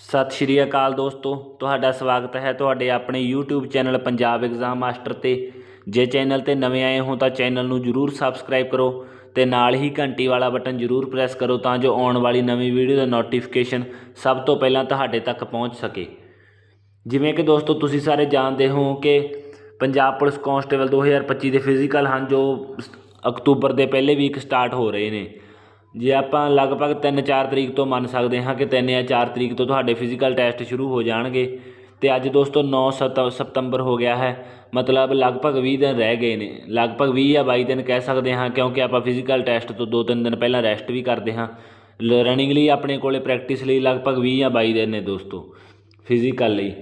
ਸਤਿ ਸ਼੍ਰੀ ਅਕਾਲ ਦੋਸਤੋ, ਤੁਹਾਡਾ ਸਵਾਗਤ ਹੈ ਤੁਹਾਡੇ ਆਪਣੇ YouTube channel Punjab exam master ਤੇ। ਜੇ ਚੈਨਲ ਤੇ ਨਵੇਂ ਆਏ ਹੋ ਤਾਂ ਚੈਨਲ ਨੂੰ ਜਰੂਰ ਸਬਸਕ੍ਰਾਈਬ ਕਰੋ ਤੇ ਨਾਲ ਹੀ ਘੰਟੀ ਵਾਲਾ ਬਟਨ ਜਰੂਰ ਪ੍ਰੈਸ ਕਰੋ ਤਾਂ ਜੋ ਆਉਣ ਵਾਲੀ ਨਵੀਂ ਵੀਡੀਓ ਦਾ ਨੋਟੀਫਿਕੇਸ਼ਨ ਸਭ ਤੋਂ ਪਹਿਲਾਂ ਤੁਹਾਡੇ ਤੱਕ ਪਹੁੰਚ ਸਕੇ। ਜਿਵੇਂ ਕਿ ਦੋਸਤੋ, ਤੁਸੀਂ ਸਾਰੇ ਜਾਣਦੇ ਹੋ ਕਿ ਪੰਜਾਬ ਪੁਲਿਸ ਕਾਂਸਟੇਬਲ 2025 ਦੇ ਫਿਜ਼ੀਕਲ ਹਨ ਜੋ ਅਕਤੂਬਰ ਦੇ ਪਹਿਲੇ ਵੀਕ ਸਟਾਰਟ ਹੋ ਰਹੇ ਨੇ। ਜੇ ਆਪਾਂ ਲਗਭਗ 3-4 ਤਰੀਕ ਤੋਂ ਮੰਨ ਸਕਦੇ ਹਾਂ ਕਿ 3 ਜਾਂ 4 ਤਰੀਕ ਤੋਂ ਤੁਹਾਡੇ ਫਿਜ਼ੀਕਲ ਟੈਸਟ ਸ਼ੁਰੂ ਹੋ ਜਾਣਗੇ। ਤੇ ਅੱਜ ਦੋਸਤੋ 9 ਸਤ- ਸਤੰਬਰ ਹੋ ਗਿਆ ਹੈ। ਮਤਲਬ ਲਗਭਗ 20 ਦਿਨ ਰਹਿ ਗਏ ਨੇ। ਲਗਭਗ 20 ਜਾਂ 22 ਦਿਨ ਕਹਿ ਸਕਦੇ ਹਾਂ, ਕਿਉਂਕਿ ਆਪਾਂ ਫਿਜ਼ੀਕਲ ਟੈਸਟ ਤੋਂ 2-3 ਦਿਨ ਪਹਿਲਾਂ ਰੈਸਟ ਵੀ ਕਰਦੇ ਹਾਂ। ਰਨਿੰਗ ਲਈ ਆਪਣੇ ਕੋਲੇ ਪ੍ਰੈਕਟਿਸ ਲਈ ਲਗਭਗ 20 ਜਾਂ 22 ਦਿਨ ਨੇ ਦੋਸਤੋ ਫਿਜ਼ੀਕਲ ਲਈ।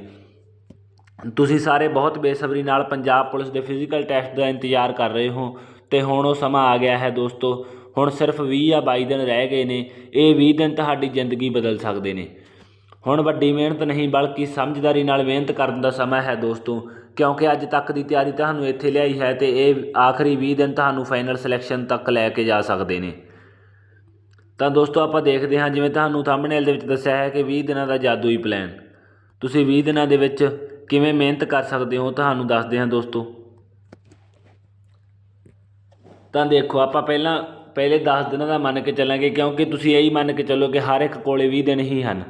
ਤੁਸੀਂ ਸਾਰੇ ਬਹੁਤ ਬੇਸਬਰੀ ਨਾਲ ਪੰਜਾਬ ਪੁਲਿਸ ਦੇ ਫਿਜ਼ੀਕਲ ਟੈਸਟ ਦਾ ਇੰਤਜ਼ਾਰ ਕਰ ਰਹੇ ਹੋ। ਤੇ ਹੁਣ ਉਹ ਸਮਾਂ ਆ ਗਿਆ ਹੈ ਦੋਸਤੋ ਹੁਣ ਸਿਰਫ 20 ਜਾਂ 22 ਦਿਨ ਰਹਿ ਗਏ ਨੇ, ਇਹ 20 ਦਿਨ ਤੁਹਾਡੀ ਜ਼ਿੰਦਗੀ ਬਦਲ ਸਕਦੇ ਨੇ। ਹੁਣ ਵੱਡੀ ਮਿਹਨਤ ਨਹੀਂ, ਬਲਕਿ ਸਮਝਦਾਰੀ ਨਾਲ ਮਿਹਨਤ ਕਰਨ ਦਾ ਸਮਾਂ ਹੈ ਦੋਸਤੋ, ਕਿਉਂਕਿ ਅੱਜ ਤੱਕ ਦੀ ਤਿਆਰੀ ਤੁਹਾਨੂੰ ਇੱਥੇ ਲਿਆਈ ਹੈ ਤੇ ਇਹ ਆਖਰੀ 20 ਦਿਨ ਤੁਹਾਨੂੰ ਫਾਈਨਲ ਸਿਲੈਕਸ਼ਨ ਤੱਕ ਲੈ ਕੇ ਜਾ ਸਕਦੇ ਨੇ। ਤਾਂ ਦੋਸਤੋ ਆਪਾਂ ਦੇਖਦੇ ਹਾਂ, ਜਿਵੇਂ ਤੁਹਾਨੂੰ ਥੰਬਨੇਲ ਦੇ ਵਿੱਚ ਦੱਸਿਆ ਹੈ ਕਿ 20 ਦਿਨਾਂ ਦਾ ਜਾਦੂਈ ਪਲਾਨ ਤੁਸੀਂ 20 ਦਿਨਾਂ ਦੇ ਵਿੱਚ ਕਿਵੇਂ ਮਿਹਨਤ ਕਰ ਸਕਦੇ ਹੋ, ਤੁਹਾਨੂੰ ਦੱਸਦੇ ਹਾਂ ਦੋਸਤੋ। ਤਾਂ ਦੇਖੋ, ਆਪਾਂ ਪਹਿਲਾਂ ਪਹਿਲੇ 10 ਦਿਨਾਂ ਦਾ ਮੰਨ ਕੇ ਚੱਲਾਂਗੇ, ਕਿਉਂਕਿ ਤੁਸੀਂ ਇਹੀ ਮੰਨ ਕੇ ਚੱਲੋ ਕਿ ਹਰ ਇੱਕ ਕੋਲੇ 20 ਦਿਨ ਹੀ ਹਨ।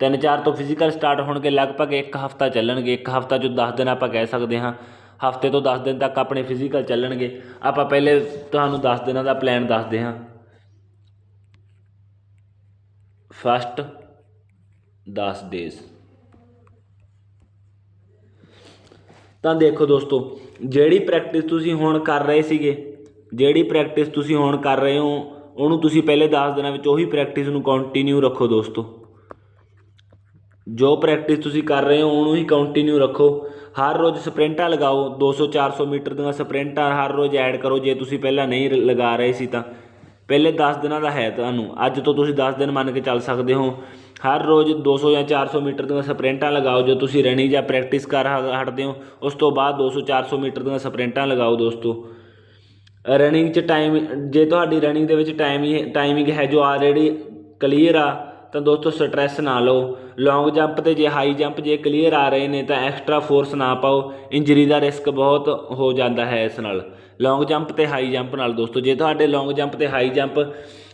ਤਿੰਨ ਚਾਰ ਤੋਂ ਫਿਜ਼ੀਕਲ ਸਟਾਰਟ ਹੋਣਗੇ, ਲਗਭਗ ਇੱਕ ਹਫਤਾ ਚੱਲਣਗੇ। ਇੱਕ ਹਫਤਾ ਜੋ 10 ਦਿਨ ਆਪਾਂ ਕਹਿ ਸਕਦੇ ਹਾਂ, ਹਫ਼ਤੇ ਤੋਂ 10 ਦਿਨ ਤੱਕ ਆਪਣੇ ਫਿਜ਼ੀਕਲ ਚੱਲਣਗੇ। ਆਪਾਂ ਪਹਿਲੇ ਤੁਹਾਨੂੰ 10 ਦਿਨਾਂ ਦਾ ਪਲਾਨ ਦੱਸਦੇ ਹਾਂ। ਫਸਟ 10 ਡੇਜ਼ ਤਾਂ ਦੇਖੋ ਦੋਸਤੋ, ਜਿਹੜੀ ਪ੍ਰੈਕਟਿਸ ਤੁਸੀਂ ਹੁਣ ਕਰ ਰਹੇ ਸੀਗੇ ਜਿਹੜੀ ਪ੍ਰੈਕਟਿਸ ਤੁਸੀਂ ਹੁਣ ਕਰ ਰਹੇ ਹੋ, ਉਹਨੂੰ ਤੁਸੀਂ ਪਹਿਲੇ 10 ਦਿਨਾਂ ਵਿੱਚ ਉਹੀ ਪ੍ਰੈਕਟਿਸ ਨੂੰ ਕੰਟੀਨਿਊ ਰੱਖੋ ਦੋਸਤੋ। ਜੋ ਪ੍ਰੈਕਟਿਸ ਤੁਸੀਂ ਕਰ ਰਹੇ ਹੋ, ਉਹਨੂੰ ਹੀ ਕੰਟੀਨਿਊ ਰੱਖੋ। ਹਰ ਰੋਜ਼ ਸਪ੍ਰਿੰਟਾਂ ਲਗਾਓ 200 400 ਮੀਟਰ ਦੀਆਂ ਸਪ੍ਰਿੰਟਾਂ ਹਰ ਰੋਜ਼ ਐਡ ਕਰੋ, ਜੇ ਤੁਸੀਂ ਪਹਿਲਾਂ ਨਹੀਂ ਰ- ਲਗਾ ਰਹੇ ਸੀ ਤਾਂ। ਪਹਿਲੇ 10 ਦਿਨਾਂ ਦਾ ਹੈ ਤੁਹਾਨੂੰ। ਅੱਜ ਤੋਂ ਤੁਸੀਂ 10 ਦਿਨ ਮੰਨ ਕੇ ਚੱਲ ਸਕਦੇ ਹੋ। ਹਰ ਰੋਜ਼ 200 ਜਾਂ 400 ਮੀਟਰ ਦੀਆਂ ਸਪ੍ਰਿੰਟਾਂ ਲਗਾਓ, ਜੋ ਤੁਸੀਂ ਰਨਿੰਗ ਜਾਂ ਪ੍ਰੈਕਟਿਸ ਕਰ ਹ- ਹਟਦੇ ਹੋ। ਉਸ ਤੋਂ ਬਾਅਦ 200 400 ਮੀਟਰ ਦੀਆਂ ਸਪ੍ਰਿੰਟਾਂ ਲਗਾਓ ਦੋਸਤੋ। ਰਨਿੰਗ 'ਚ ਟਾਈਮ ਜੇ ਤੁਹਾਡੀ ਰਨਿੰਗ ਦੇ ਵਿੱਚ ਟਾਈਮ ਹੀ ਟਾਈਮਿੰਗ ਹੈ ਜੋ ਆਲਰੇਡੀ ਕਲੀਅਰ ਆ, ਤਾਂ ਦੋਸਤੋ ਸਟ੍ਰੈਸ ਨਾ ਲਓ। ਲੌਂਗ ਜੰਪ ਤੇ ਜੇ ਹਾਈ ਜੰਪ ਜੇ ਕਲੀਅਰ ਆ ਰਹੇ ਨੇ, ਤਾਂ ਐਕਸਟਰਾ ਫੋਰਸ ਨਾ ਪਾਓ। ਇੰਜਰੀ ਦਾ ਰਿਸਕ ਬਹੁਤ ਹੋ ਜਾਂਦਾ ਹੈ ਇਸ ਨਾਲ। ਲੌਂਗ ਜੰਪ ਤੇ ਹਾਈ ਜੰਪ ਨਾਲ ਦੋਸਤੋ, ਜੇ ਤੁਹਾਡੇ ਲੌਂਗ ਜੰਪ ਤੇ ਹਾਈ ਜੰਪ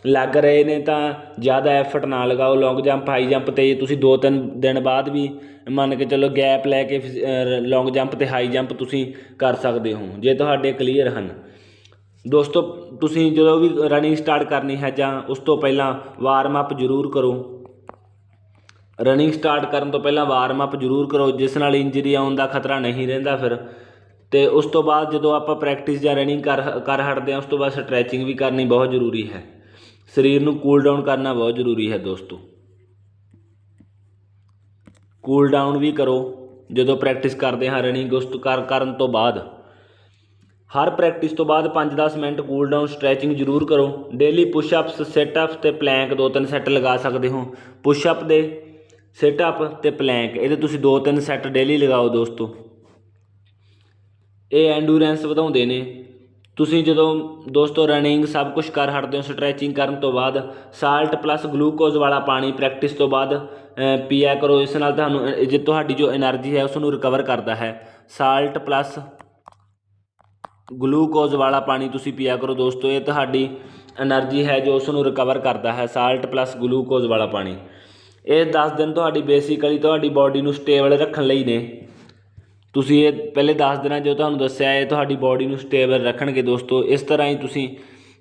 ਲੱਗ ਰਹੇ ਨੇ, ਤਾਂ ਜ਼ਿਆਦਾ ਐਫਰਟ ਨਾ ਲਗਾਓ। ਲੌਂਗ ਜੰਪ ਹਾਈ ਜੰਪ ਤੇ ਤੁਸੀਂ ਦੋ ਤਿੰਨ ਦਿਨ ਬਾਅਦ ਵੀ ਮੰਨ ਕੇ ਚੱਲੋ ਗੈਪ ਲੈ ਕੇ ਲੌਂਗ ਜੰਪ ਤੇ ਹਾਈ ਜੰਪ ਤੁਸੀਂ ਕਰ ਸਕਦੇ ਹੋ, ਜੇ ਤੁਹਾਡੇ ਕਲੀਅਰ ਹਨ। ਦੋਸਤੋ, ਤੁਸੀਂ ਜਦੋਂ ਵੀ ਰਨਿੰਗ ਸਟਾਰਟ ਕਰਨੀ ਹੈ ਜਾਂ ਉਸ ਤੋਂ ਪਹਿਲਾਂ ਵਾਰਮ ਅਪ ਜ਼ਰੂਰ ਕਰੋ। ਰਨਿੰਗ ਸਟਾਰਟ ਕਰਨ ਤੋਂ ਪਹਿਲਾਂ ਵਾਰਮ ਅਪ ਜ਼ਰੂਰ ਕਰੋ, ਜਿਸ ਨਾਲ ਇੰਜਰੀ ਆਉਣ ਦਾ ਖਤਰਾ ਨਹੀਂ ਰਹਿੰਦਾ ਫਿਰ। ਤੇ ਉਸ ਤੋਂ ਬਾਅਦ ਜਦੋਂ ਆਪਾਂ ਪ੍ਰੈਕਟਿਸ ਜਾਂ ਰਨਿੰਗ ਕਰ ਕਰ ਹਟਦੇ ਹਾਂ, ਉਸ ਤੋਂ ਬਾਅਦ ਸਟ੍ਰੈਚਿੰਗ ਵੀ ਕਰਨੀ ਬਹੁਤ ਜ਼ਰੂਰੀ ਹੈ। ਸਰੀਰ ਨੂੰ ਕੂਲ ਡਾਊਨ ਕਰਨਾ ਬਹੁਤ ਜ਼ਰੂਰੀ ਹੈ ਦੋਸਤੋ। ਕੂਲ ਡਾਊਨ ਵੀ ਕਰੋ, ਜਦੋਂ ਪ੍ਰੈਕਟਿਸ ਕਰਦੇ ਹਾਂ ਰਨਿੰਗ ਉਸ ਤੋਂ ਕਰ, ਕਰਨ ਤੋਂ ਬਾਅਦ। ਹਰ ਪ੍ਰੈਕਟਿਸ ਤੋਂ ਬਾਅਦ 5-10 ਮਿੰਟ ਕੂਲ ਡਾਊਨ ਸਟ੍ਰੈਚਿੰਗ ਜ਼ਰੂਰ ਕਰੋ। Daily push ups sit ups ਤੇ ਪਲੈਂਕ ਦੋ ਤਿੰਨ ਸੈੱਟ ਲਗਾ ਸਕਦੇ ਹੋ। ਪੁਸ਼ ਅਪ ਦੇ ਸੈਟ ਅਪ ਤੇ ਪਲੈਂਕ ਇਹਦੇ ਤੁਸੀਂ ਦੋ ਤਿੰਨ ਸੈੱਟ ਡੇਲੀ ਲਗਾਓ ਦੋਸਤੋ। ਇਹ ਐਂਡੂਰੈਂਸ ਵਧਾਉਂਦੇ ਨੇ। ਤੁਸੀਂ ਜਦੋਂ ਦੋਸਤੋ ਰਨਿੰਗ ਸਭ ਕੁਝ ਕਰ ਹਟਦੇ ਹੋ ਸਟ੍ਰੈਚਿੰਗ ਕਰਨ ਤੋਂ ਬਾਅਦ ਸਾਲਟ ਪਲੱਸ ਗਲੂਕੋਜ਼ ਵਾਲਾ ਪਾਣੀ ਪ੍ਰੈਕਟਿਸ ਤੋਂ ਬਾਅਦ ਪੀਆ ਕਰੋ। ਇਸ ਨਾਲ ਤੁਹਾਨੂੰ ਜੇ ਤੁਹਾਡੀ ਜੋ એનર્ਜੀ ਹੈ, ਉਸ ਨੂੰ ਰਿਕਵਰ ਕਰਦਾ ਹੈ। ਸਾਲਟ ਪਲੱਸ ਗਲੂਕੋਜ਼ ਵਾਲਾ ਪਾਣੀ ਤੁਸੀਂ ਪੀਆ ਕਰੋ ਦੋਸਤੋ, ਇਹ ਤੁਹਾਡੀ એનર્ਜੀ ਹੈ ਜੋ ਉਸ ਨੂੰ ਰਿਕਵਰ ਕਰਦਾ ਹੈ ਸਾਲਟ ਪਲੱਸ ਗਲੂਕੋਜ਼ ਵਾਲਾ ਪਾਣੀ। ਇਹ 10 ਦਿਨ ਤੁਹਾਡੀ ਬੇਸਿਕਲੀ ਤੁਹਾਡੀ ਬਾਡੀ ਨੂੰ ਸਟੇਬਲ ਰੱਖਣ ਲਈ ਨੇ। ਤੁਸੀਂ ਇਹ ਪਹਿਲੇ 10 ਦਿਨਾਂ ਜੋ ਤੁਹਾਨੂੰ ਦੱਸਿਆ, ਇਹ ਤੁਹਾਡੀ ਬਾਡੀ ਨੂੰ ਸਟੇਬਲ ਰੱਖਣਗੇ ਦੋਸਤੋ। ਇਸ ਤਰ੍ਹਾਂ ਹੀ ਤੁਸੀਂ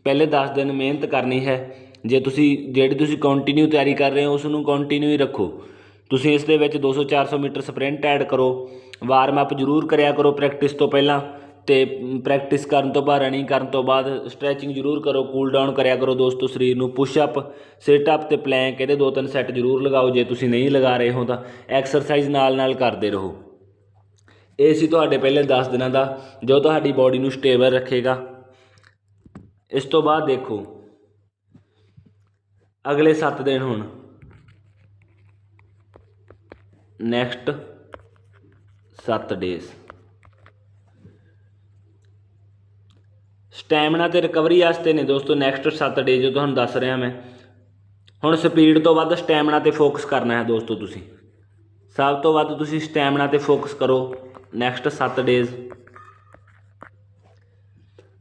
ਪਹਿਲੇ 10 ਦਿਨ ਮਿਹਨਤ ਕਰਨੀ ਹੈ। ਜੇ ਤੁਸੀਂ, ਜਿਹੜੀ ਤੁਸੀਂ ਕੰਟੀਨਿਊ ਤਿਆਰੀ ਕਰ ਰਹੇ ਹੋ ਉਸ ਨੂੰ ਕੰਟੀਨਿਊ ਹੀ ਰੱਖੋ। ਤੁਸੀਂ ਇਸ ਦੇ ਵਿੱਚ 200 400 ਮੀਟਰ ਸਪ੍ਰਿੰਟ ਐਡ ਕਰੋ। ਵਾਰਮ ਅਪ ਜ਼ਰੂਰ ਕਰਿਆ ਕਰੋ ਪ੍ਰੈਕਟਿਸ ਤੋਂ ਪਹਿਲਾਂ। ਅਤੇ ਪ੍ਰੈਕਟਿਸ ਕਰਨ ਤੋਂ ਬਾਅਦ ਰਨਿੰਗ ਕਰਨ ਤੋਂ ਬਾਅਦ ਸਟਰੈਚਿੰਗ ਜ਼ਰੂਰ ਕਰੋ ਕੂਲ ਡਾਊਨ ਕਰਿਆ ਕਰੋ ਦੋਸਤੋ ਸਰੀਰ ਨੂੰ ਪੁਸ਼ ਅਪ ਸਿਟ ਅਪ ਤੇ ਪਲੈਂਕ ਇਹਦੇ ਦੋ ਤਿੰਨ ਸੈੱਟ ਜ਼ਰੂਰ ਲਗਾਓ, ਜੇ ਤੁਸੀਂ ਨਹੀਂ ਲਗਾ ਰਹੇ ਹੋ ਤਾਂ ਐਕਸਰਸਾਈਜ਼ ਨਾਲ ਨਾਲ ਕਰਦੇ ਰਹੋ। ਇਹ ਸੀ ਤੁਹਾਡੇ ਪਹਿਲੇ 10 ਦਿਨਾਂ ਦਾ, ਜੋ ਤੁਹਾਡੀ ਬਾਡੀ ਨੂੰ ਸਟੇਬਲ ਰੱਖੇਗਾ। ਇਸ ਤੋਂ ਬਾਅਦ ਦੇਖੋ, ਅਗਲੇ 7 ਦਿਨ ਹੁਣ। ਨੈਕਸਟ 7 ਡੇਜ਼ ਸਟੈਮਿਨਾ ਤੇ ਰਿਕਵਰੀ ਵਾਸਤੇ ਨੇ ਦੋਸਤੋ ਨੈਕਸਟ 7 ਡੇ ਜੋ ਤੁਹਾਨੂੰ ਦੱਸ ਰਿਹਾ ਮੈਂ। ਹੁਣ ਸਪੀਡ ਤੋਂ ਵੱਧ ਸਟੈਮਿਨਾ ਤੇ ਫੋਕਸ ਕਰਨਾ ਹੈ ਦੋਸਤੋ ਤੁਸੀਂ। ਸਭ ਤੋਂ ਵੱਧ ਤੁਸੀਂ ਸਟੈਮਿਨਾ ਤੇ ਫੋਕਸ ਕਰੋ ਨੈਕਸਟ 7 ਡੇਜ਼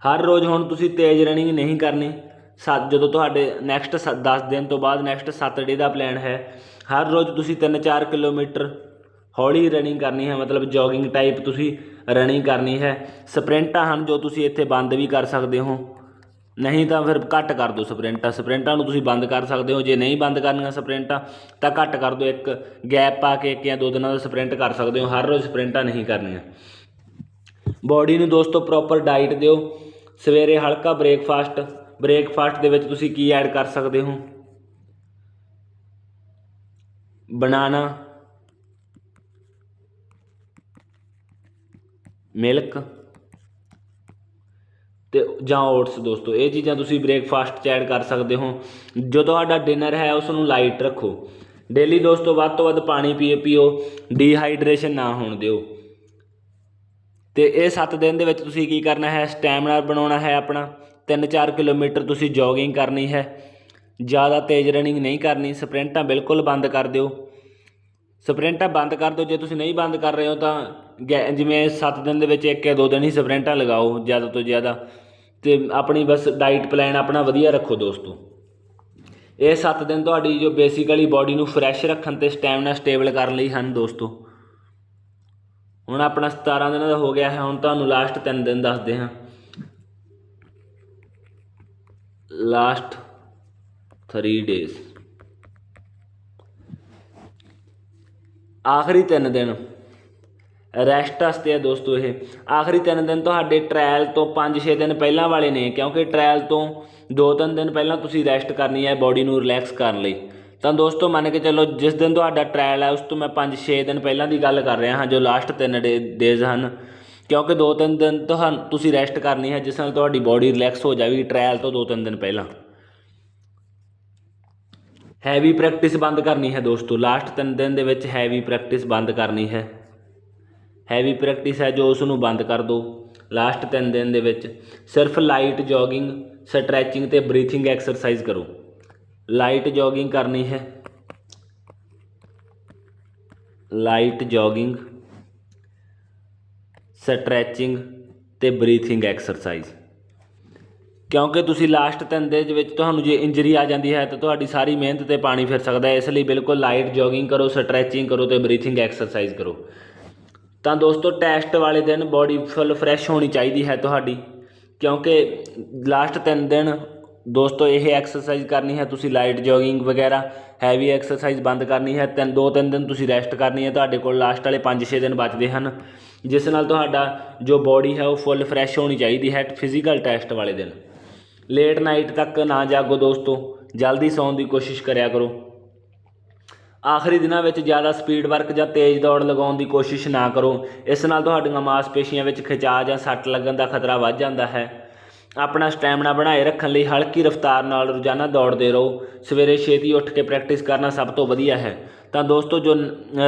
ਹਰ ਰੋਜ਼ ਹੁਣ ਤੁਸੀਂ ਤੇਜ਼ ਰਨਿੰਗ ਨਹੀਂ ਕਰਨੀ। ਸੱਤ ਜਦੋਂ ਤੁਹਾਡੇ ਨੈਕਸਟ 10 ਦਿਨ ਤੋਂ ਬਾਅਦ ਨੈਕਸਟ 7 ਡੇ ਦਾ ਪਲਾਨ ਹੈ। ਹਰ ਰੋਜ਼ ਤੁਸੀਂ 3-4 ਕਿਲੋਮੀਟਰ ਹੌਲੀ ਰਨਿੰਗ ਕਰਨੀ ਹੈ, ਮਤਲਬ ਜੋਗਿੰਗ ਟਾਈਪ ਤੁਸੀਂ ਰਨਿੰਗ ਕਰਨੀ ਹੈ। ਸਪ੍ਰਿੰਟਾਂ ਹਨ ਜੋ ਤੁਸੀਂ ਇੱਥੇ ਬੰਦ ਵੀ ਕਰ ਸਕਦੇ ਹੋ। ਨਹੀਂ ਤਾਂ ਫਿਰ ਘੱਟ ਕਰ ਦਿਓ ਸਪ੍ਰਿੰਟਾਂ। ਸਪ੍ਰਿੰਟਾਂ ਨੂੰ ਤੁਸੀਂ ਬੰਦ ਕਰ ਸਕਦੇ ਹੋ। ਜੇ ਨਹੀਂ ਬੰਦ ਕਰਨੀਆਂ ਸਪ੍ਰਿੰਟਾਂ, ਤਾਂ ਘੱਟ ਕਰ ਦਿਓ। ਇੱਕ ਗੈਪ ਪਾ ਕੇ ਇੱਕ ਜਾਂ ਦੋ ਦਿਨਾਂ ਦਾ ਸਪ੍ਰਿੰਟ ਕਰ ਸਕਦੇ ਹੋ। ਹਰ ਰੋਜ਼ ਸਪ੍ਰਿੰਟਾਂ ਨਹੀਂ ਕਰਨੀਆਂ। ਬੋਡੀ ਨੂੰ ਦੋਸਤੋ ਪ੍ਰੋਪਰ ਡਾਈਟ ਦਿਓ। ਸਵੇਰੇ ਹਲਕਾ ਬ੍ਰੇਕਫਾਸਟ ਬ੍ਰੇਕਫਾਸਟ ਦੇ ਵਿੱਚ ਤੁਸੀਂ ਕੀ ਐਡ ਕਰ ਸਕਦੇ ਹੋ? ਬਨਾਨਾ ਮਿਲਕ ਤੇ ਜਾਂ ਓਟਸ ਦੋਸਤੋ, ਇਹ ਚੀਜ਼ਾਂ ਤੁਸੀਂ ਬ੍ਰੇਕਫਾਸਟ 'ਚ ਐਡ ਕਰ ਸਕਦੇ ਹੋ। ਜੋ ਤੁਹਾਡਾ ਡਿਨਰ ਹੈ ਉਸ ਨੂੰ ਲਾਈਟ ਰੱਖੋ। ਡੇਲੀ ਦੋਸਤੋ, ਵੱਧ ਤੋਂ ਵੱਧ ਪਾਣੀ ਪੀਓ ਪੀਓ ਡੀਹਾਈਡਰੇਸ਼ਨ ਨਾ ਹੋਣ ਦਿਓ। ਤੇ ਇਹ 7 ਦਿਨ ਦੇ ਵਿੱਚ ਤੁਸੀਂ ਕੀ ਕਰਨਾ ਹੈ ਸਟੈਮਿਨਾ ਬਣਾਉਣਾ ਹੈ ਆਪਣਾ। 3-4 ਕਿਲੋਮੀਟਰ ਤੁਸੀਂ ਜੋਗਿੰਗ ਕਰਨੀ ਹੈ। ਜ਼ਿਆਦਾ ਤੇਜ਼ ਰਨਿੰਗ ਨਹੀਂ ਕਰਨੀ, ਸਪ੍ਰਿੰਟਾਂ ਬਿਲਕੁਲ ਬੰਦ ਕਰ ਦਿਓ। ਸਪ੍ਰਿੰਟਾਂ ਬੰਦ ਕਰ ਦਿਓ। ਜੇ ਤੁਸੀਂ ਨਹੀਂ ਬੰਦ ਕਰ ਰਹੇ ਹੋ ਤਾਂ ਗੈ- ਜਿਵੇਂ 7 ਦਿਨ ਦੇ ਵਿੱਚ ਇੱਕ ਜਾਂ ਦੋ ਦਿਨ ਹੀ ਸਪ੍ਰਿੰਟਾਂ ਲਗਾਓ, ਜ਼ਿਆਦਾ ਤੋਂ ਜ਼ਿਆਦਾ। ਤੇ ਆਪਣੀ ਬਸ ਡਾਈਟ ਪਲਾਨ ਆਪਣਾ ਵਧੀਆ ਰੱਖੋ ਦੋਸਤੋ। ਇਹ 7 ਦਿਨ ਤੁਹਾਡੀ ਜੋ ਬੇਸਿਕਲੀ ਬਾਡੀ ਨੂੰ ਫਰੈਸ਼ ਰੱਖਣ ਤੇ ਸਟੈਮਿਨਾ ਸਟੇਬਲ ਕਰਨ ਲਈ ਹਨ ਦੋਸਤੋ। ਹੁਣ ਆਪਣਾ 17 ਦਿਨਾਂ ਦਾ ਹੋ ਗਿਆ ਹੈ। ਹੁਣ ਤੁਹਾਨੂੰ ਲਾਸਟ 3 ਦਿਨ ਦੱਸਦੇ ਹਾਂ। ਲਾਸਟ 3 ਡੇਜ਼ ਆਖਰੀ 3 ਦਿਨ। ਰੈਸਟ ਵਾਸਤੇ ਆ ਦੋਸਤੋ ਇਹ। ਆਖਰੀ 3 ਦਿਨ ਤੁਹਾਡੇ ਟ੍ਰਾਇਲ ਤੋਂ 5-6 ਦਿਨ ਪਹਿਲਾਂ ਵਾਲੇ ਨੇ, ਕਿਉਂਕਿ ਟ੍ਰਾਇਲ ਤੋਂ 2-3 ਦਿਨ ਪਹਿਲਾਂ ਤੁਸੀਂ ਰੈਸਟ ਕਰਨੀ ਹੈ ਬਾਡੀ ਨੂੰ ਰਿਲੈਕਸ ਕਰਨ ਲਈ। ਤਾਂ ਦੋਸਤੋ ਮੰਨ ਕੇ ਚੱਲੋ ਜਿਸ ਦਿਨ ਤੁਹਾਡਾ ਟ੍ਰਾਇਲ ਹੈ, ਉਸ ਤੋਂ ਮੈਂ 5-6 ਦਿਨ ਪਹਿਲਾਂ ਦੀ ਗੱਲ ਕਰ ਰਿਹਾ ਹਾਂ, ਜੋ ਲਾਸਟ 3 ਡੇਜ਼ ਹਨ। ਕਿਉਂਕਿ 2-3 ਦਿਨ ਤੁਹਾਨੂੰ ਤੁਸੀਂ ਰੈਸਟ ਕਰਨੀ ਹੈ, ਜਿਸ ਨਾਲ ਤੁਹਾਡੀ ਬਾਡੀ ਰਿਲੈਕਸ ਹੋ ਜਾਵੇਗੀ ਟ੍ਰਾਇਲ ਤੋਂ 2-3 ਦਿਨ ਪਹਿਲਾਂ। ਹੈਵੀ ਪ੍ਰੈਕਟਿਸ ਬੰਦ ਕਰਨੀ ਹੈ ਦੋਸਤੋ। ਲਾਸਟ 3 ਦਿਨ ਦੇ ਵਿੱਚ ਹੈਵੀ ਪ੍ਰੈਕਟਿਸ ਬੰਦ ਕਰਨੀ ਹੈ। ਹੈਵੀ ਪ੍ਰੈਕਟਿਸ ਹੈ ਜੋ ਉਸ ਨੂੰ ਬੰਦ ਕਰ ਦਿਓ ਲਾਸਟ 3 ਦਿਨ ਦੇ ਵਿੱਚ ਸਿਰਫ ਲਾਈਟ ਜੋਗਿੰਗ ਸਟ੍ਰੈਚਿੰਗ ਤੇ ਬਰੀਥਿੰਗ ਐਕਸਰਸਾਈਜ਼ ਕਰੋ। ਲਾਈਟ ਜੋਗਿੰਗ ਕਰਨੀ ਹੈ। ਲਾਈਟ ਜੋਗਿੰਗ ਸਟ੍ਰੈਚਿੰਗ ਤੇ ਬਰੀਥਿੰਗ ਐਕਸਰਸਾਈਜ਼ ਕਿਉਂਕਿ ਤੁਸੀਂ ਲਾਸਟ ਤਿੰਨ ਦੇ ਵਿੱਚ ਤੁਹਾਨੂੰ ਜੇ ਇੰਜਰੀ ਆ ਜਾਂਦੀ ਹੈ ਤਾਂ ਤੁਹਾਡੀ ਸਾਰੀ ਮਿਹਨਤ ਤੇ ਪਾਣੀ ਫਿਰ ਸਕਦਾ ਹੈ। ਇਸ ਲਈ ਬਿਲਕੁਲ ਲਾਈਟ ਜੋਗਿੰਗ ਕਰੋ ਸਟ੍ਰੈਚਿੰਗ ਕਰੋ ਤੇ ਬਰੀਥਿੰਗ ਐਕਸਰਸਾਈਜ਼ ਕਰੋ। ਤਾਂ ਦੋਸਤੋ ਟੈਸਟ ਵਾਲੇ ਦਿਨ ਬਾਡੀ ਫੁੱਲ ਫਰੈਸ਼ ਹੋਣੀ ਚਾਹੀਦੀ ਹੈ ਤੁਹਾਡੀ, ਕਿਉਂਕਿ ਲਾਸਟ ਤਿੰਨ ਦਿਨ ਦੋਸਤੋ ਇਹ ਐਕਸਰਸਾਈਜ਼ ਕਰਨੀ ਹੈ, ਤੁਸੀਂ ਲਾਈਟ ਜੋਗਿੰਗ ਵਗੈਰਾ ਹੈਵੀ ਐਕਸਰਸਾਈਜ਼ ਬੰਦ ਕਰਨੀ ਹੈ, ਤਿੰਨ ਦੋ ਤਿੰਨ ਦਿਨ ਤੁਸੀਂ ਰੈਸਟ ਕਰਨੀ ਹੈ, ਤੁਹਾਡੇ ਕੋਲ ਲਾਸਟ ਵਾਲੇ 5-6 ਦਿਨ ਬਚਦੇ ਹਨ। ਜਿਸ ਨਾਲ ਤੁਹਾਡਾ ਜੋ ਬਾਡੀ ਹੈ ਉਹ ਫੁੱਲ ਫਰੈਸ਼ ਹੋਣੀ ਚਾਹੀਦੀ ਹੈ ਫਿਜ਼ੀਕਲ ਟੈਸਟ ਵਾਲੇ ਦਿਨ। ਲੇਟ ਨਾਈਟ ਤੱਕ ਨਾ ਜਾਗੋ ਦੋਸਤੋ। ਜਲਦੀ ਸੌਣ ਦੀ ਕੋਸ਼ਿਸ਼ ਕਰਿਆ ਕਰੋ। ਆਖਰੀ ਦਿਨਾਂ ਵਿੱਚ ਜ਼ਿਆਦਾ ਸਪੀਡ ਵਰਕ ਜਾਂ ਤੇਜ਼ ਦੌੜ ਲਗਾਉਣ ਦੀ ਕੋਸ਼ਿਸ਼ ਨਾ ਕਰੋ। ਇਸ ਨਾਲ ਤੁਹਾਡੀਆਂ ਮਾਸਪੇਸ਼ੀਆਂ ਵਿੱਚ ਖਿਚਾਅ ਜਾਂ ਸੱਟ ਲੱਗਣ ਦਾ ਖਤਰਾ ਵੱਧ ਜਾਂਦਾ ਹੈ। ਆਪਣਾ ਸਟੈਮਿਨਾ ਬਣਾਏ ਰੱਖਣ ਲਈ ਹਲਕੀ ਰਫ਼ਤਾਰ ਨਾਲ ਰੋਜ਼ਾਨਾ ਦੌੜਦੇ ਰਹੋ। ਸਵੇਰੇ ਛੇਤੀ ਉੱਠ ਕੇ ਪ੍ਰੈਕਟਿਸ ਕਰਨਾ ਸਭ ਤੋਂ ਵਧੀਆ ਹੈ। ਤਾਂ ਦੋਸਤੋ, ਜੋ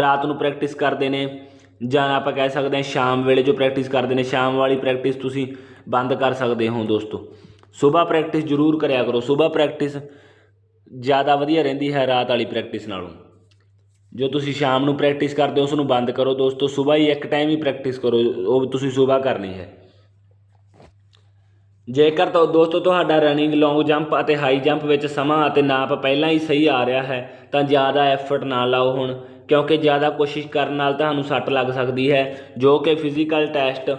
ਰਾਤ ਨੂੰ ਪ੍ਰੈਕਟਿਸ ਕਰਦੇ ਨੇ ਜਾਂ ਆਪਾਂ ਕਹਿ ਸਕਦੇ ਹਾਂ ਸ਼ਾਮ ਵੇਲੇ ਜੋ ਪ੍ਰੈਕਟਿਸ ਕਰਦੇ ਨੇ, ਸ਼ਾਮ ਵਾਲੀ ਪ੍ਰੈਕਟਿਸ ਤੁਸੀਂ ਬੰਦ ਕਰ ਸਕਦੇ ਹੋ ਦੋਸਤੋ। ਸਵੇਰ ਪ੍ਰੈਕਟਿਸ ਜ਼ਰੂਰ ਕਰਿਆ ਕਰੋ, ਸਵੇਰ ਪ੍ਰੈਕਟਿਸ ਜ਼ਿਆਦਾ ਵਧੀਆ ਰਹਿੰਦੀ ਹੈ ਰਾਤ ਵਾਲੀ ਪ੍ਰੈਕਟਿਸ ਨਾਲੋਂ। ਜੋ ਤੁਸੀਂ ਸ਼ਾਮ ਨੂੰ ਪ੍ਰੈਕਟਿਸ ਕਰਦੇ ਹੋ, ਉਸ ਨੂੰ ਬੰਦ ਕਰੋ ਦੋਸਤੋ, ਸਵੇਰ ਹੀ ਇੱਕ ਟਾਈਮ ਹੀ ਪ੍ਰੈਕਟਿਸ ਕਰੋ, ਉਹ ਤੁਸੀਂ ਸਵੇਰ ਕਰਨੀ ਹੈ। ਜੇਕਰ ਤਾਂ ਦੋਸਤੋ ਤੁਹਾਡਾ ਰਨਿੰਗ ਲੌਂਗ ਜੰਪ ਅਤੇ ਹਾਈ ਜੰਪ ਵਿੱਚ ਸਮਾਂ ਅਤੇ ਨਾਪ ਪਹਿਲਾਂ ਹੀ ਸਹੀ ਆ ਰਿਹਾ ਹੈ, ਤਾਂ ਜ਼ਿਆਦਾ ਐਫਰਟ ਨਾ ਲਾਓ ਹੁਣ, ਕਿਉਂਕਿ ਜ਼ਿਆਦਾ ਕੋਸ਼ਿਸ਼ ਕਰਨ ਨਾਲ ਤੁਹਾਨੂੰ ਸੱਟ ਲੱਗ ਸਕਦੀ ਹੈ, ਜੋ ਕਿ ਫਿਜ਼ੀਕਲ ਟੈਸਟ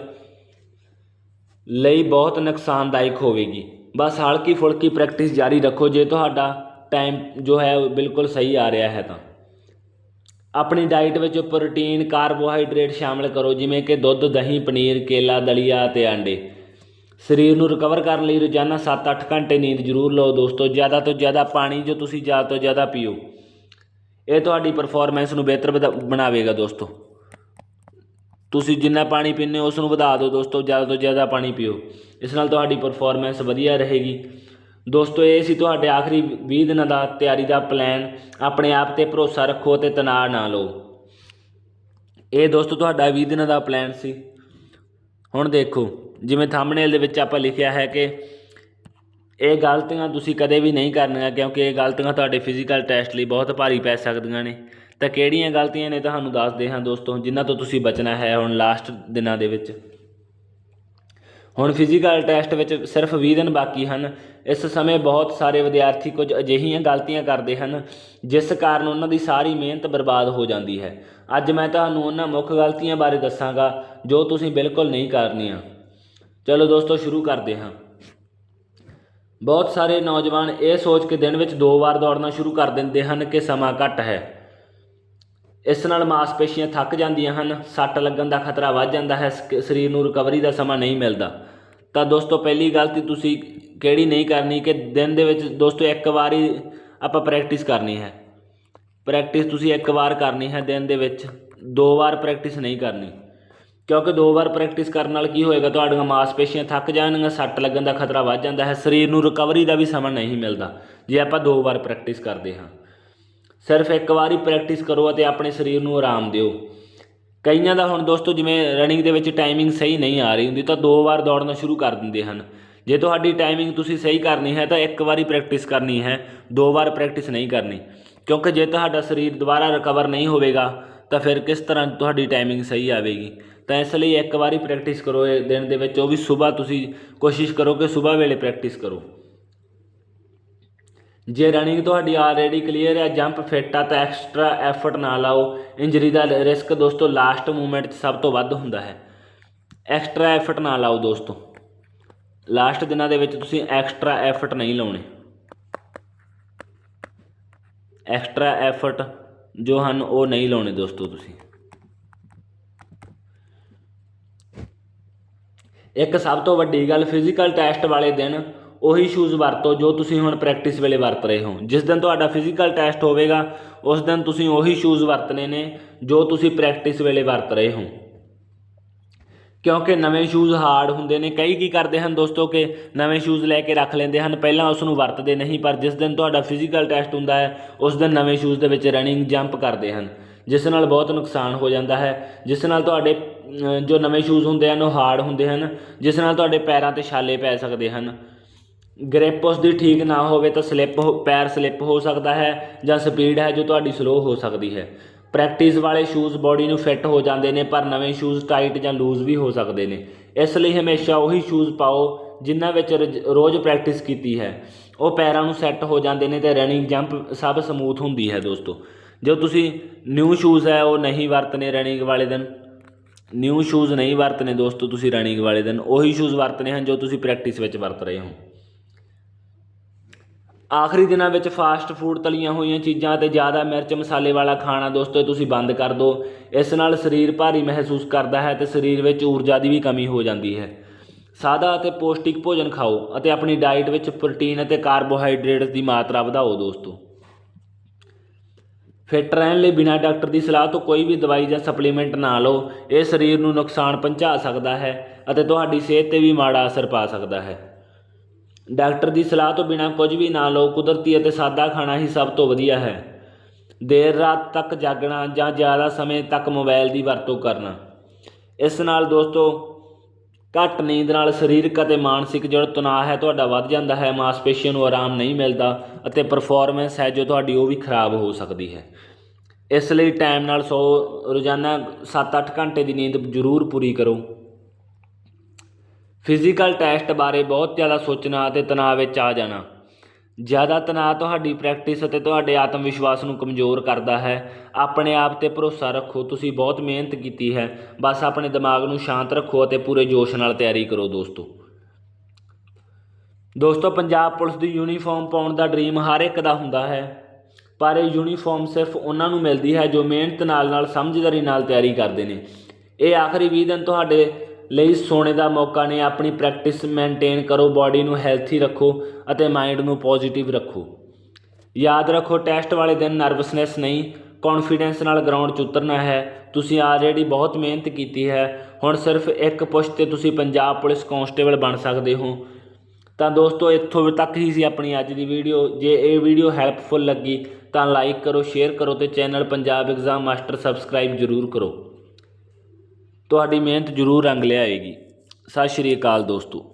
ਲਈ ਬਹੁਤ ਨੁਕਸਾਨਦਾਇਕ ਹੋਵੇਗੀ। ਬਸ ਹਲਕੀ ਫੁਲਕੀ ਪ੍ਰੈਕਟਿਸ ਜਾਰੀ ਰੱਖੋ, ਜੇ ਤੁਹਾਡਾ ਟਾਈਮ ਜੋ ਹੈ ਉਹ ਬਿਲਕੁਲ ਸਹੀ ਆ ਰਿਹਾ ਹੈ ਤਾਂ। ਆਪਣੀ ਡਾਈਟ ਵਿੱਚ ਪ੍ਰੋਟੀਨ ਕਾਰਬੋਹਾਈਡਰੇਟ ਸ਼ਾਮਲ ਕਰੋ, ਜਿਵੇਂ ਕਿ ਦੁੱਧ, ਦਹੀਂ, ਪਨੀਰ, ਕੇਲਾ, ਦਲੀਆ ਅਤੇ ਆਂਡੇ। ਸਰੀਰ ਨੂੰ ਰਿਕਵਰ ਕਰਨ ਲਈ ਰੋਜ਼ਾਨਾ 7-8 ਘੰਟੇ ਨੀਂਦ ਜ਼ਰੂਰ ਲਓ ਦੋਸਤੋ, ਜ਼ਿਆਦਾ ਤੋਂ ਜ਼ਿਆਦਾ ਪਾਣੀ ਜੋ ਤੁਸੀਂ ਜ਼ਿਆਦਾ ਤੋਂ ਜ਼ਿਆਦਾ ਪੀਓ। ਇਹ ਤੁਹਾਡੀ ਪਰਫਾਰਮੈਂਸ ਨੂੰ ਬਿਹਤਰ ਬਣਾ- ਬਣਾਵੇਗਾ ਦੋਸਤੋ। ਤੁਸੀਂ ਜਿੰਨਾ ਪਾਣੀ ਪੀਂਦੇ ਹੋ ਉਸ ਨੂੰ ਵਧਾ ਦਿਓ ਦੋਸਤੋ, ਜ਼ਿਆਦਾ ਤੋਂ ਜ਼ਿਆਦਾ ਪਾਣੀ ਪੀਓ। ਇਸ ਨਾਲ ਤੁਹਾਡੀ ਪਰਫਾਰਮੈਂਸ ਵਧੀਆ ਰਹੇਗੀ। ਦੋਸਤੋ, ਇਹ ਸੀ ਤੁਹਾਡੇ ਆਖਰੀ 20 ਦਿਨਾਂ ਦਾ ਤਿਆਰੀ ਦਾ ਪਲਾਨ ਆਪਣੇ ਆਪ ਤੇ ਭਰੋਸਾ ਰੱਖੋ ਤੇ ਤਣਾਅ ਨਾ ਲਓ। ਇਹ ਦੋਸਤੋ ਤੁਹਾਡਾ 20 ਦਿਨਾਂ ਦਾ ਪਲਾਨ ਸੀ। ਹੁਣ ਦੇਖੋ, ਜਿਵੇਂ ਥੰਬਨੇਲ ਦੇ ਵਿੱਚ ਆਪਾਂ ਲਿਖਿਆ ਹੈ ਕਿ ਇਹ ਗਲਤੀਆਂ ਤੁਸੀਂ ਕਦੇ ਵੀ ਨਹੀਂ ਕਰਨੀਆਂ ਕਿਉਂਕਿ ਇਹ ਗਲਤੀਆਂ ਤੁਹਾਡੇ ਫਿਜ਼ੀਕਲ ਟੈਸਟ ਲਈ ਬਹੁਤ ਭਾਰੀ ਪੈ ਸਕਦੀਆਂ ਨੇ। ਤਾਂ ਕਿਹੜੀਆਂ ਗਲਤੀਆਂ ਨੇ ਤੁਹਾਨੂੰ ਦੱਸਦੇ ਹਾਂ ਦੋਸਤੋ, ਜਿਨ੍ਹਾਂ ਤੋਂ ਤੁਸੀਂ ਬਚਣਾ ਹੈ ਹੁਣ ਲਾਸਟ ਦਿਨਾਂ ਦੇ ਵਿੱਚ। ਹੁਣ ਫਿਜ਼ੀਕਲ ਟੈਸਟ ਵਿੱਚ ਸਿਰਫ 20 ਦਿਨ ਬਾਕੀ ਹਨ। ਇਸ ਸਮੇਂ ਬਹੁਤ ਸਾਰੇ ਵਿਦਿਆਰਥੀ ਕੁਝ ਅਜਿਹੀਆਂ ਗਲਤੀਆਂ ਕਰਦੇ ਹਨ, ਜਿਸ ਕਾਰਨ ਉਹਨਾਂ ਦੀ ਸਾਰੀ ਮਿਹਨਤ ਬਰਬਾਦ ਹੋ ਜਾਂਦੀ ਹੈ। ਅੱਜ ਮੈਂ ਤੁਹਾਨੂੰ ਉਹਨਾਂ ਮੁੱਖ ਗਲਤੀਆਂ ਬਾਰੇ ਦੱਸਾਂਗਾ, ਜੋ ਤੁਸੀਂ ਬਿਲਕੁਲ ਨਹੀਂ ਕਰਨੀਆਂ। ਚਲੋ ਦੋਸਤੋ, ਸ਼ੁਰੂ ਕਰਦੇ ਹਾਂ। ਬਹੁਤ ਸਾਰੇ ਨੌਜਵਾਨ ਇਹ ਸੋਚ ਕੇ ਦਿਨ ਵਿੱਚ ਦੋ ਵਾਰ ਦੌੜਨਾ ਸ਼ੁਰੂ ਕਰ ਦਿੰਦੇ ਹਨ ਕਿ ਸਮਾਂ ਘੱਟ ਹੈ। ਇਸ ਨਾਲ ਮਾਸਪੇਸ਼ੀਆਂ ਥੱਕ ਜਾਂਦੀਆਂ ਹਨ, ਸੱਟ ਲੱਗਣ ਦਾ ਖਤਰਾ ਵੱਧ ਜਾਂਦਾ ਹੈ ਸ- ਸਰੀਰ ਨੂੰ ਰਿਕਵਰੀ ਦਾ ਸਮਾਂ ਨਹੀਂ ਮਿਲਦਾ। ਤਾਂ ਦੋਸਤੋ, ਪਹਿਲੀ ਗਲਤੀ ਤੁਸੀਂ ਕਿਹੜੀ ਨਹੀਂ ਕਰਨੀ ਕਿ ਦਿਨ ਦੇ ਵਿੱਚ ਦੋਸਤੋ ਇੱਕ ਵਾਰ ਹੀ ਆਪਾਂ ਪ੍ਰੈਕਟਿਸ ਕਰਨੀ ਹੈ। ਪ੍ਰੈਕਟਿਸ ਤੁਸੀਂ ਇੱਕ ਵਾਰ ਕਰਨੀ ਹੈ ਦਿਨ ਦੇ ਵਿੱਚ, ਦੋ ਵਾਰ ਪ੍ਰੈਕਟਿਸ ਨਹੀਂ ਕਰਨੀ। ਕਿਉਂਕਿ ਦੋ ਵਾਰ ਪ੍ਰੈਕਟਿਸ ਕਰਨ ਨਾਲ ਕੀ ਹੋਏਗਾ, ਤੁਹਾਡੀਆਂ ਮਾਸਪੇਸ਼ੀਆਂ ਥੱਕ ਜਾਣਗੀਆਂ, ਸੱਟ ਲੱਗਣ ਦਾ ਖਤਰਾ ਵੱਧ ਜਾਂਦਾ ਹੈ, ਸਰੀਰ ਨੂੰ ਰਿਕਵਰੀ ਦਾ ਵੀ ਸਮਾਂ ਨਹੀਂ ਮਿਲਦਾ। ਜੇ ਆਪਾਂ ਦੋ ਵਾਰ ਪ੍ਰੈਕਟਿਸ ਕਰਦੇ ਹਾਂ। ਸਿਰਫ ਇੱਕ ਵਾਰੀ ਪ੍ਰੈਕਟਿਸ ਕਰੋ ਅਤੇ ਆਪਣੇ ਸਰੀਰ ਨੂੰ ਆਰਾਮ ਦਿਓ। ਕਈਆਂ ਦਾ ਹੁਣ ਦੋਸਤੋ ਜਿਵੇਂ ਰਨਿੰਗ ਦੇ ਵਿੱਚ ਟਾਈਮਿੰਗ ਸਹੀ ਨਹੀਂ ਆ ਰਹੀ ਹੁੰਦੀ ਤਾਂ ਦੋ ਵਾਰ ਦੌੜਨਾ ਸ਼ੁਰੂ ਕਰ ਦਿੰਦੇ ਹਨ। ਜੇ ਤੁਹਾਡੀ ਟਾਈਮਿੰਗ ਤੁਸੀਂ ਸਹੀ ਕਰਨੀ ਹੈ ਤਾਂ ਇੱਕ ਵਾਰੀ ਪ੍ਰੈਕਟਿਸ ਕਰਨੀ ਹੈ, ਦੋ ਵਾਰ ਪ੍ਰੈਕਟਿਸ ਨਹੀਂ ਕਰਨੀ। ਕਿਉਂਕਿ ਜੇ ਤੁਹਾਡਾ ਸਰੀਰ ਦੁਬਾਰਾ ਰਿਕਵਰ ਨਹੀਂ ਹੋਵੇਗਾ, ਤਾਂ ਫਿਰ ਕਿਸ ਤਰ੍ਹਾਂ ਤੁਹਾਡੀ ਟਾਈਮਿੰਗ ਸਹੀ ਆਵੇਗੀ? ਤਾਂ ਇਸ ਲਈ ਇੱਕ ਵਾਰੀ ਪ੍ਰੈਕਟਿਸ ਕਰੋ ਦਿਨ ਦੇ ਵਿੱਚ ਉਹ ਵੀ ਸਵੇਰ ਤੁਸੀਂ ਕੋਸ਼ਿਸ਼ ਕਰੋ ਕਿ ਸਵੇਰ ਵੇਲੇ ਪ੍ਰੈਕਟਿਸ ਕਰੋ। ਜੇ ਰਨਿੰਗ ਤੁਹਾਡੀ ਆਲਰੇਡੀ ਕਲੀਅਰ ਹੈ ਜੰਪ ਫਿੱਟ ਆ, ਤਾਂ ਐਕਸਟਰਾ ਐਫਰਟ ਨਾ ਲਾਓ ਇੰਜਰੀ ਦਾ ਰਿਸਕ ਦੋਸਤੋ ਲਾਸਟ ਮੂਮੈਂਟ 'ਚ ਸਭ ਤੋਂ ਵੱਧ ਹੁੰਦਾ ਹੈ। ਐਕਸਟਰਾ ਐਫਰਟ ਨਾ ਲਾਓ ਦੋਸਤੋ। ਲਾਸਟ ਦਿਨਾਂ ਦੇ ਵਿੱਚ ਤੁਸੀਂ ਐਕਸਟਰਾ ਐਫਰਟ ਨਹੀਂ ਲਾਉਣੇ। ਐਕਸਟਰਾ ਐਫਰਟ ਜੋ ਹਨ, ਉਹ ਨਹੀਂ ਲਾਉਣੇ ਦੋਸਤੋ ਤੁਸੀਂ। ਇੱਕ ਸਭ ਤੋਂ ਵੱਡੀ ਗੱਲ ਫਿਜ਼ੀਕਲ ਟੈਸਟ ਵਾਲੇ ਦਿਨ ਉਹੀ ਸ਼ੂਜ਼ ਵਰਤੋ ਜੋ ਤੁਸੀਂ ਹੁਣ ਪ੍ਰੈਕਟਿਸ ਵੇਲੇ ਵਰਤ ਰਹੇ ਹੋ। ਜਿਸ ਦਿਨ ਤੁਹਾਡਾ ਫਿਜ਼ੀਕਲ ਟੈਸਟ ਹੋਵੇਗਾ, ਉਸ ਦਿਨ ਤੁਸੀਂ ਉਹੀ ਸ਼ੂਜ਼ ਵਰਤਣੇ ਨੇ ਜੋ ਤੁਸੀਂ ਪ੍ਰੈਕਟਿਸ ਵੇਲੇ ਵਰਤ ਰਹੇ ਹੋ। ਕਿਉਂਕਿ ਨਵੇਂ ਸ਼ੂਜ਼ ਹਾਰਡ ਹੁੰਦੇ ਨੇ। ਕਈ ਕੀ ਕਰਦੇ ਹਨ ਦੋਸਤੋ ਕਿ ਨਵੇਂ ਸ਼ੂਜ਼ ਲੈ ਕੇ ਰੱਖ ਲੈਂਦੇ ਹਨ। ਪਹਿਲਾਂ ਉਸ ਨੂੰ ਵਰਤਦੇ ਨਹੀਂ, ਪਰ ਜਿਸ ਦਿਨ ਤੁਹਾਡਾ ਫਿਜ਼ੀਕਲ ਟੈਸਟ ਹੁੰਦਾ ਹੈ, ਉਸ ਦਿਨ ਨਵੇਂ ਸ਼ੂਜ਼ ਦੇ ਵਿੱਚ ਰਨਿੰਗ ਜੰਪ ਕਰਦੇ ਹਨ, ਜਿਸ ਨਾਲ ਬਹੁਤ ਨੁਕਸਾਨ ਹੋ ਜਾਂਦਾ ਹੈ। ਜਿਸ ਨਾਲ ਤੁਹਾਡੇ ਜੋ ਨਵੇਂ ਸ਼ੂਜ਼ ਹੁੰਦੇ ਹਨ, ਉਹ ਹਾਰਡ ਹੁੰਦੇ ਹਨ। ਜਿਸ ਨਾਲ ਤੁਹਾਡੇ ਪੈਰਾਂ ਤੇ ਛਾਲੇ ਪੈ ਸਕਦੇ ਹਨ। ਗ੍ਰਿਪ ਉਸ ਦੀ ਠੀਕ ਨਾ ਹੋਵੇ ਤਾਂ ਸਲਿੱਪ ਪੈਰ ਸਲਿੱਪ ਹੋ ਸਕਦਾ ਹੈ ਜਾਂ ਸਪੀਡ ਹੈ ਜੋ ਤੁਹਾਡੀ ਸਲੋ ਹੋ ਸਕਦੀ ਹੈ। ਪ੍ਰੈਕਟਿਸ ਵਾਲੇ ਸ਼ੂਜ਼ ਬਾਡੀ ਨੂੰ ਫਿੱਟ ਹੋ ਜਾਂਦੇ ਨੇ, ਪਰ ਨਵੇਂ ਸ਼ੂਜ਼ ਟਾਈਟ ਜਾਂ ਲੂਜ਼ ਵੀ ਹੋ ਸਕਦੇ ਨੇ। ਇਸ ਲਈ ਹਮੇਸ਼ਾ ਉਹੀ ਸ਼ੂਜ਼ ਪਾਓ ਜਿਨ੍ਹਾਂ ਵਿੱਚ ਰਜ- ਰੋਜ਼ ਪ੍ਰੈਕਟਿਸ ਕੀਤੀ ਹੈ। ਉਹ ਪੈਰਾਂ ਨੂੰ ਸੈੱਟ ਹੋ ਜਾਂਦੇ ਨੇ ਤੇ ਰਨਿੰਗ ਜੰਪ ਸਭ ਸਮੂਥ ਹੁੰਦੀ ਹੈ ਦੋਸਤੋ। ਜੋ ਤੁਸੀਂ ਨਿਊ ਸ਼ੂਜ਼ ਹੈ, ਉਹ ਨਹੀਂ ਵਰਤਨੇ ਰਨਿੰਗ ਵਾਲੇ ਦਿਨ। ਨਿਊ ਸ਼ੂਜ਼ ਨਹੀਂ ਵਰਤਨੇ ਦੋਸਤੋ ਤੁਸੀਂ ਰਨਿੰਗ ਵਾਲੇ ਦਿਨ। ਉਹੀ ਸ਼ੂਜ਼ ਵਰਤਨੇ ਹਨ ਜੋ ਤੁਸੀਂ ਪ੍ਰੈਕਟਿਸ ਵਿੱਚ ਵਰਤ ਰਹੇ ਹੋ। ਆਖਰੀ ਦਿਨਾਂ ਵਿੱਚ ਫਾਸਟ ਫੂਡ ਤਲੀਆਂ ਹੋਈਆਂ ਚੀਜ਼ਾਂ ਅਤੇ ਜ਼ਿਆਦਾ ਮਿਰਚ ਮਸਾਲੇ ਵਾਲਾ ਖਾਣਾ ਦੋਸਤੋ ਤੁਸੀਂ ਬੰਦ ਕਰ ਦਿਓ। ਇਸ ਨਾਲ ਸਰੀਰ ਭਾਰੀ ਮਹਿਸੂਸ ਕਰਦਾ ਹੈ ਤੇ ਸਰੀਰ ਵਿੱਚ ਊਰਜਾ ਦੀ ਵੀ ਕਮੀ ਹੋ ਜਾਂਦੀ ਹੈ। ਸਾਦਾ ਅਤੇ ਪੌਸ਼ਟਿਕ ਭੋਜਨ ਖਾਓ ਅਤੇ ਆਪਣੀ ਡਾਈਟ ਵਿੱਚ ਪ੍ਰੋਟੀਨ ਅਤੇ ਕਾਰਬੋਹਾਈਡਰੇਟਸ ਦੀ ਮਾਤਰਾ ਵਧਾਓ ਦੋਸਤੋ। ਫਿੱਟ ਰਹਿਣ ਲਈ ਬਿਨਾਂ ਡਾਕਟਰ ਦੀ ਸਲਾਹ ਤੋਂ ਕੋਈ ਵੀ ਦਵਾਈ ਜਾਂ ਸਪਲੀਮੈਂਟ ਨਾ ਲਓ। ਇਹ ਸਰੀਰ ਨੂੰ ਨੁਕਸਾਨ ਪਹੁੰਚਾ ਸਕਦਾ ਹੈ ਅਤੇ ਤੁਹਾਡੀ ਸਿਹਤ ਤੇ ਵੀ ਮਾੜਾ ਅਸਰ ਪਾ ਸਕਦਾ ਹੈ। ਡਾਕਟਰ ਦੀ ਸਲਾਹ ਤੋਂ ਬਿਨਾਂ ਕੁਝ ਵੀ ਨਾ ਲਓ, ਕੁਦਰਤੀ ਅਤੇ ਸਾਦਾ ਖਾਣਾ ਹੀ ਸਭ ਤੋਂ ਵਧੀਆ ਹੈ। ਦੇਰ ਰਾਤ ਤੱਕ ਜਾਗਣਾ ਜਾਂ ਜ਼ਿਆਦਾ ਸਮੇਂ ਤੱਕ ਮੋਬਾਈਲ ਦੀ ਵਰਤੋਂ ਕਰਨਾ। ਇਸ ਨਾਲ ਦੋਸਤੋ, ਘੱਟ ਨੀਂਦ ਨਾਲ ਸਰੀਰਕ ਅਤੇ ਮਾਨਸਿਕ ਜਿਹੜਾ ਤਣਾਅ ਹੈ, ਤੁਹਾਡਾ ਵੱਧ ਜਾਂਦਾ ਹੈ, ਮਾਸਪੇਸ਼ੀਆਂ ਨੂੰ ਆਰਾਮ ਨਹੀਂ ਮਿਲਦਾ ਅਤੇ ਪਰਫਾਰਮੈਂਸ ਹੈ ਜੋ ਤੁਹਾਡੀ ਉਹ ਵੀ ਖਰਾਬ ਹੋ ਸਕਦੀ ਹੈ। ਇਸ ਲਈ ਟਾਈਮ ਨਾਲ ਸੋ ਰੋਜ਼ਾਨਾ 7-8 ਘੰਟੇ ਦੀ ਨੀਂਦ ਜ਼ਰੂਰ ਪੂਰੀ ਕਰੋ। ਫਿਜ਼ੀਕਲ ਟੈਸਟ ਬਾਰੇ ਬਹੁਤ ਜ਼ਿਆਦਾ ਸੋਚਣਾ ਅਤੇ ਤਣਾਅ ਵਿੱਚ ਆ ਜਾਣਾ। ਜ਼ਿਆਦਾ ਤਣਾਅ ਤੁਹਾਡੀ ਪ੍ਰੈਕਟਿਸ ਅਤੇ ਤੁਹਾਡੇ ਆਤਮ ਵਿਸ਼ਵਾਸ ਨੂੰ ਕਮਜ਼ੋਰ ਕਰਦਾ ਹੈ। ਆਪਣੇ ਆਪ ਤੇ ਭਰੋਸਾ ਰੱਖੋ, ਤੁਸੀਂ ਬਹੁਤ ਮਿਹਨਤ ਕੀਤੀ ਹੈ। ਬਸ ਆਪਣੇ ਦਿਮਾਗ ਨੂੰ ਸ਼ਾਂਤ ਰੱਖੋ ਅਤੇ ਪੂਰੇ ਜੋਸ਼ ਨਾਲ ਤਿਆਰੀ ਕਰੋ ਦੋਸਤੋ। ਦੋਸਤੋ, ਪੰਜਾਬ ਪੁਲਿਸ ਦੀ ਯੂਨੀਫਾਰਮ ਪਾਉਣ ਦਾ ਡ੍ਰੀਮ ਹਰ ਇੱਕ ਦਾ ਹੁੰਦਾ ਹੈ। ਪਰ ਇਹ ਯੂਨੀਫਾਰਮ ਸਿਰਫ ਉਹਨਾਂ ਨੂੰ ਮਿਲਦੀ ਹੈ ਜੋ ਮਿਹਨਤ ਨਾਲ ਨਾਲ ਸਮਝਦਾਰੀ ਨਾਲ ਤਿਆਰੀ ਕਰਦੇ ਨੇ। ਇਹ ਆਖਰੀ 20 ਦਿਨ ਤੁਹਾਡੇ ਲਈ ਸੋਨੇ ਦਾ ਮੌਕਾ ਨੇ ਆਪਣੀ ਪ੍ਰੈਕਟਿਸ ਮੇਨਟੇਨ ਕਰੋ, ਬਾਡੀ ਨੂੰ ਹੈਲਥੀ ਰੱਖੋ ਅਤੇ ਮਾਈਂਡ ਨੂੰ ਪੋਜ਼ਿਟਿਵ ਰੱਖੋ। ਯਾਦ ਰੱਖੋ, ਟੈਸਟ ਵਾਲੇ ਦਿਨ ਨਰਵਸਨੈਸ ਨਹੀਂ, ਕੌਨਫੀਡੈਂਸ ਨਾਲ ਗਰਾਊਂਡ 'ਚ ਉਤਰਨਾ ਹੈ। ਤੁਸੀਂ ਆਲਰੇਡੀ ਬਹੁਤ ਮਿਹਨਤ ਕੀਤੀ ਹੈ। ਹੁਣ ਸਿਰਫ ਇੱਕ ਪੁਸ਼ ਤੇ ਤੁਸੀਂ ਪੰਜਾਬ ਪੁਲਿਸ ਕਾਂਸਟੇਬਲ ਬਣ ਸਕਦੇ ਹੋ। ਤਾਂ ਦੋਸਤੋ, ਇੱਥੋਂ ਤੱਕ ਹੀ ਸੀ ਆਪਣੀ ਅੱਜ ਦੀ ਵੀਡੀਓ। ਜੇ ਇਹ ਵੀਡੀਓ ਹੈਲਪਫੁਲ ਲੱਗੀ ਤਾਂ ਲਾਈਕ ਕਰੋ, ਸ਼ੇਅਰ ਕਰੋ ਤੇ channel Punjab exam master subscribe ਜ਼ਰੂਰ ਕਰੋ। ਤੁਹਾਡੀ ਮਿਹਨਤ ਜ਼ਰੂਰ ਰੰਗ ਲਿਆਏਗੀ। ਸਤਿ ਸ਼੍ਰੀ ਅਕਾਲ ਦੋਸਤੋ।